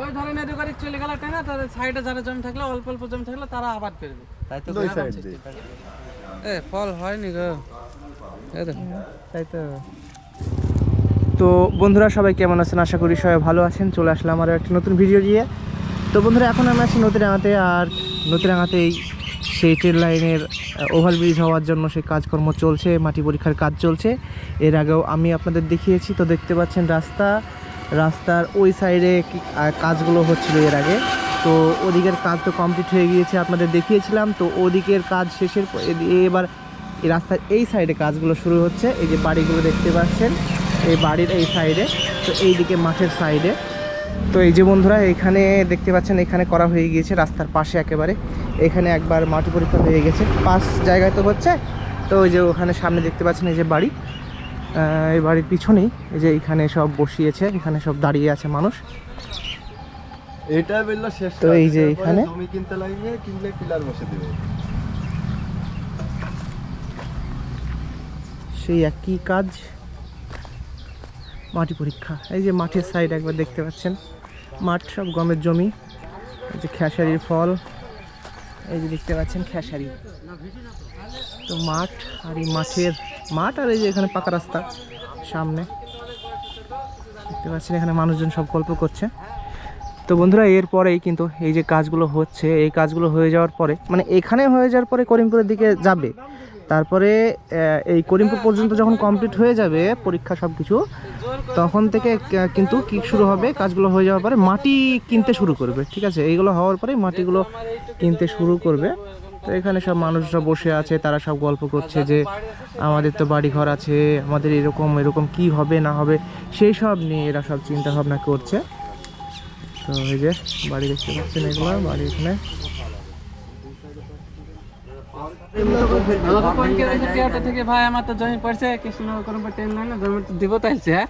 ওই ধরেন এদিকে চলে গেল টেনা তাদের সাইডে যারা জমি থাকলে অল্প অল্প জমি থাকলে তারা আবার পেরবে তাই তো দুই সাইড দিয়ে। এ ফল হয়নি গো। এই দেখো। তাই তো। তো বন্ধুরা সবাই কেমন আছেন? আশা করি সবাই ভালো আছেন। চলে আসলাম আরও একটি নতুন ভিডিও দিয়ে তো বন্ধুরা এখন আমি আছি নতুনডাঙাতে আর নতুনডাঙাতে এই সেই ট্রেন লাইনের ওভারব্রিজ হওয়ার জন্য সেই কাজকর্ম চলছে মাটি পরীক্ষার কাজ চলছে। এর আগেও আমি আপনাদের দেখিয়েছি তো দেখতে পাচ্ছেন রাস্তা। রাস্তার ওই সাইডে কাজগুলো হচ্ছিল এর আগে। তো ওদিকের কাজ তো কমপ্লিট হয়ে গিয়েছে, আপনাদের দেখিয়েছিলাম। তো ওদিকের কাজ শেষের এবার এই রাস্তার এই সাইডে কাজগুলো শুরু হচ্ছে। এই যে বাড়িগুলো দেখতে পাচ্ছেন, এই বাড়ির এই সাইডে তো এইদিকে মাঠের সাইডে তো এই যে বন্ধুরা, এখানে দেখতে পাচ্ছেন, এখানে করা হয়ে গিয়েছে রাস্তার পাশে একেবারে। এখানে একবার মাটি পরীক্ষা হয়ে গেছে। পাঁচ জায়গায় তো হচ্ছে, তো ওই যে ওখানে সামনে দেখতে পাচ্ছেন এই যে বাড়ি। এই বাড়ির পিছনেই এই যে এখানে সব বসিয়েছে এখানে সব দাঁড়িয়ে আছে মানুষ। এটা বলল শেষ তো এই যে এখানে- জমি কিনতে লাগবে কিনলে পিলার বসে দিবে। সেই একই কাজ মাটি পরীক্ষা। এই যে মাঠের সাইড একবার দেখতে পাচ্ছেন। মাঠ সব গমের জমি এই যে খেসারির ফল। এই যে দেখতে পাচ্ছেন খেসারি। তো মাঠ আর এই মাঠের, মাঠ আর এই যে এখানে পাকা রাস্তা সামনে। দেখতে পাচ্ছেন এখানে মানুষজন সব গল্প করছে। তো বন্ধুরা, এরপরেই কিন্তু এই যে কাজগুলো হচ্ছে, এই কাজগুলো হয়ে যাওয়ার পরে মানে এখানে হয়ে যাওয়ার পরে করিমপুরের দিকে যাবে। তারপরে এই করিমপুর পর্যন্ত যখন কমপ্লিট হয়ে যাবে পরীক্ষা সব কিছু তখন থেকে কিন্তু কি শুরু হবে, কাজগুলো হয়ে যাওয়ার পরে মাটি কিনতে শুরু করবে, ঠিক আছে? এইগুলো হওয়ার পরে মাটিগুলো কিনতে শুরু করবে। তো এখানে সব মানুষরা বসে আছে, তারা সব গল্প করছে যে, আমাদের তো বাড়ি ঘর আছে, আমাদের এরকম এরকম কি হবে, না হবে? সেই সব নিয়ে এরা সব চিন্তা ভাবনা করছে। তো এই যে, বাড়ি দেখতে পাচ্ছেন এগুলো, বাড়ি এখানে। আমাকে ফোন করে টিয়াটা থেকে ভাই আমার তো জমি পড়ছে কৃষ্ণনগর ট্রেন লাইন না জমি তো দিব তাইছে হ্যাঁ?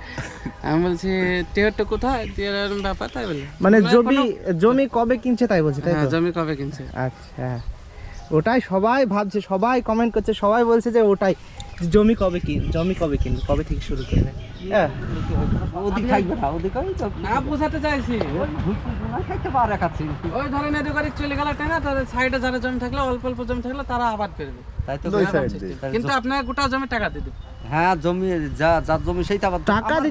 আমি বলছি টিয়ারটা কোথায়? টিয়ার ব্যাপার তাই বলে মানে জমি জমি কবে কিনছে তাই বলছে তাই হ্যাঁ জমি কবে কিনছে। আচ্ছা। ওটাই সবাই ভাবছে সবাই কমেন্ট করছে সবাই বলছে যে ওটাই। জমি কবে কিন জমি কবে কিনবে? কবে থেকে শুরু করবে? হ্যাঁ। ওদিক থাকবে না ওদিক ওই তো না বোঝাতে চাইছি। খাইতে পারে কাছে ওই ধরেন এদিকে চলে গেল টেনা তাদের সাইডে যারা জমি থাকলে অল্প অল্প জমি থাকলে তারা আবার পেরবে তাই তো দুই সাইড দিয়ে। কিন্তু আপনার গোটা জমি টাকা দিয়ে হ্যাঁ জমি যা যার জমি সেইটা আবার টাকা লি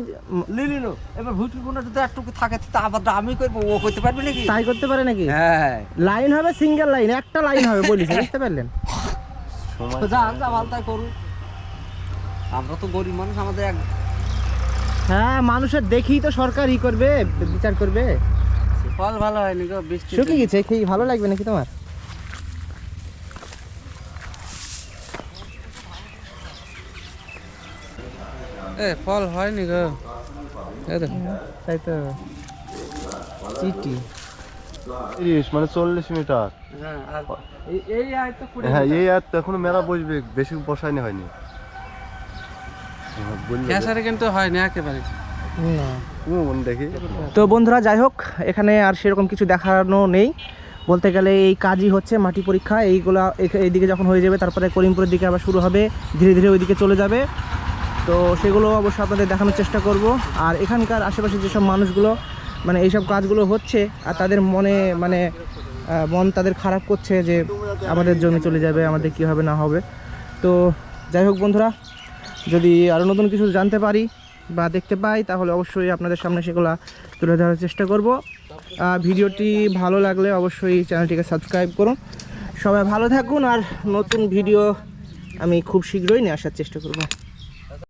লিলো এবার ভুটকি কোনো যদি একটু থাকে তা আবার আমি করব ও করতে পারবে নাকি? তাই করতে পারে নাকি? হ্যাঁ। লাইন হবে সিঙ্গেল লাইন একটা লাইন হবে বলিস বুঝতে পারলেন? যা যা ভালো তাই করুন। আমরা তো গরিব মানুষ আমাদের এক হ্যাঁ মানুষের দেখেই তো সরকার ই করবে বিচার করবে। ফল ভালো হয়নি গো বৃষ্টি শুকিয়ে গেছে খেয়ে ভালো লাগবে নাকি তোমার? এ ফল হয়নি গো। এই দেখো। তাই তো। চিটি। তিরিশ মানে চল্লিশ মিটার। হ্যাঁ আর এই- আয় হ্যাঁ এই আর তো এখনও মেলা বসবে বেশি বসায়নি হয়নি। হ্যাঁ, কিন্তু একেবারে। না। হুম, দেখি। তো বন্ধুরা যাই হোক এখানে আর সেরকম কিছু দেখানো নেই। বলতে গেলে এই কাজই হচ্ছে মাটি পরীক্ষা। এইগুলো এখ- এইদিকে যখন হয়ে যাবে তারপরে করিমপুরের দিকে আবার শুরু হবে। ধীরে ধীরে ওইদিকে চলে যাবে। তো সেগুলো অবশ্যই আপনাদের দেখানোর চেষ্টা করব। আর এখানকার আশেপাশে যেসব মানুষগুলো মানে এইসব কাজগুলো হচ্ছে আর তাদের মনে মানে মন তাদের খারাপ করছে যে আমাদের জমি চলে যাবে আমাদের কি হবে না হবে। তো যাই হোক বন্ধুরা যদি আরও নতুন কিছু জানতে পারি বা দেখতে পাই, তাহলে অবশ্যই আপনাদের সামনে সেগুলো তুলে ধরার চেষ্টা করব। ভিডিওটি ভালো লাগলে অবশ্যই চ্যানেলটিকে সাবস্ক্রাইব করুন। সবাই ভালো থাকুন আর নতুন ভিডিও আমি খুব শীঘ্রই নিয়ে আসার চেষ্টা করব।